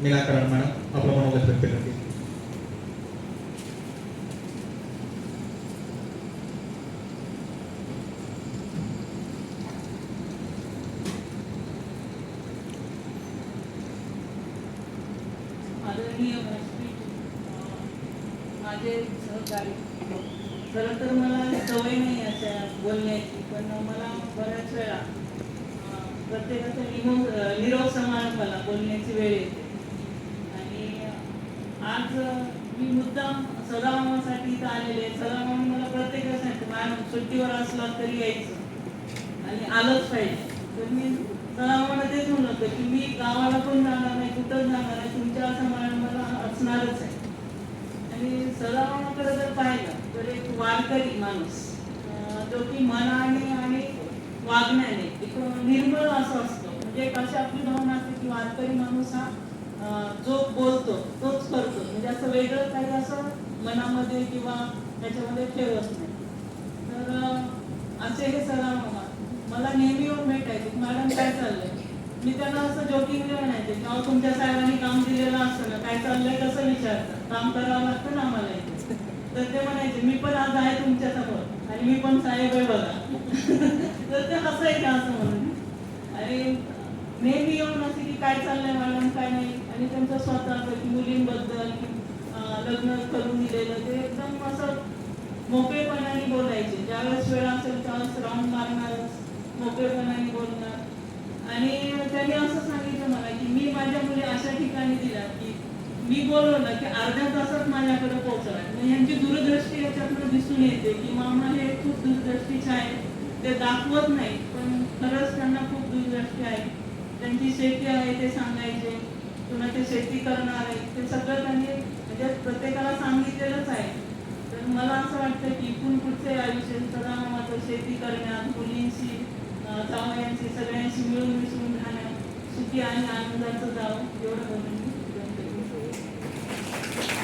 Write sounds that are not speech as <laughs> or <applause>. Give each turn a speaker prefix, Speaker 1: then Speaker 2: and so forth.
Speaker 1: निराकरण मॅडम आपलं मनोगत व्यक्त
Speaker 2: माझे सहकारी खरं तर मला सवय नाही अशा बोलण्याची पण मला बऱ्याच वेळा प्रत्येकाचा निरोप अं, निरोप बोलण्याची वेळ येते आज मी मुद्दाम सदामामासाठी इथं आलेले आहे सदामामा मला प्रत्येकाला सांगते मॅडम सुट्टीवर असला तरी यायचं. आणि आलंच पाहिजे. तर मी सदामामाला तेच म्हणत होतं की मी गावाला पण जाणार नाही कुठं जाणार नाही तुमच्या समाज मला असणारच आहे. आणि सदामामाकडे जर पाहिलं तर एक वारकरी माणूस जो की मनाने आणि वागण्याने एक निर्मळ असं असतो. म्हणजे एक अशी आपली भावना असते की वारकरी माणूस हा जो बोलतो तोच करतो. म्हणजे असं वेगळं काही असं मनामध्ये किंवा त्याच्यामध्ये ठेवत नाही. तर असे हे सराव मला नेहमी येऊन भेटायचे. मॅडम काय चाललंय? मी त्यांना असं जोकिंगली म्हणायचे की तुमच्या साहेबांनी काम दिलेलं असतं ना. काय चाललंय कसं विचारतात? काम करावं लागतं ना आम्हाला इथे. तर ते म्हणायचे मी पण आज आहे तुमच्यासमोर आणि मी पण साहेब आहे बघा. <laughs> तर ते हसायचे असं म्हणून आणि नेहमी येऊन असे की काय चाललंय मॅडम काय नाही आणि त्यांचं स्वतः की मुलींबद्दल की लग्न करून दिलेलं ते एकदम असं मोकळेपणाने बोलायचे. ज्यावेळेस वेळ असेल त्यावेळेस राऊंड मारणारच मोकळेपणाने बोलणार. आणि त्यांनी असं सांगितलं मला की मी माझ्या मुली अशा ठिकाणी दिल्या की मी बोलवलं की अर्ध्या तासात माझ्याकडे पोहोचला म्हणजे यांची दूरदृष्टी याच्यातनं दिसून येते की मामा हे खूप दूरदृष्टीचे आहे ते दाखवत नाही पण खरंच त्यांना खूप दूरदृष्टी आहे. त्यांची शेती आहे ते सांगायचे. पुन्हा ते शेती करणार आहे ते सगळं त्यांनी म्हणजे प्रत्येकाला सांगितलेलंच आहे. तर मला असं वाटतं की इथून पुढचे आयुष्य सदा माझं शेती करण्यात मुलींशी अं, जावयांशी सगळ्यांशी मिळून मिसळून राहण्यात सुखी आणि आनंदाचं जावं एवढं म्हणून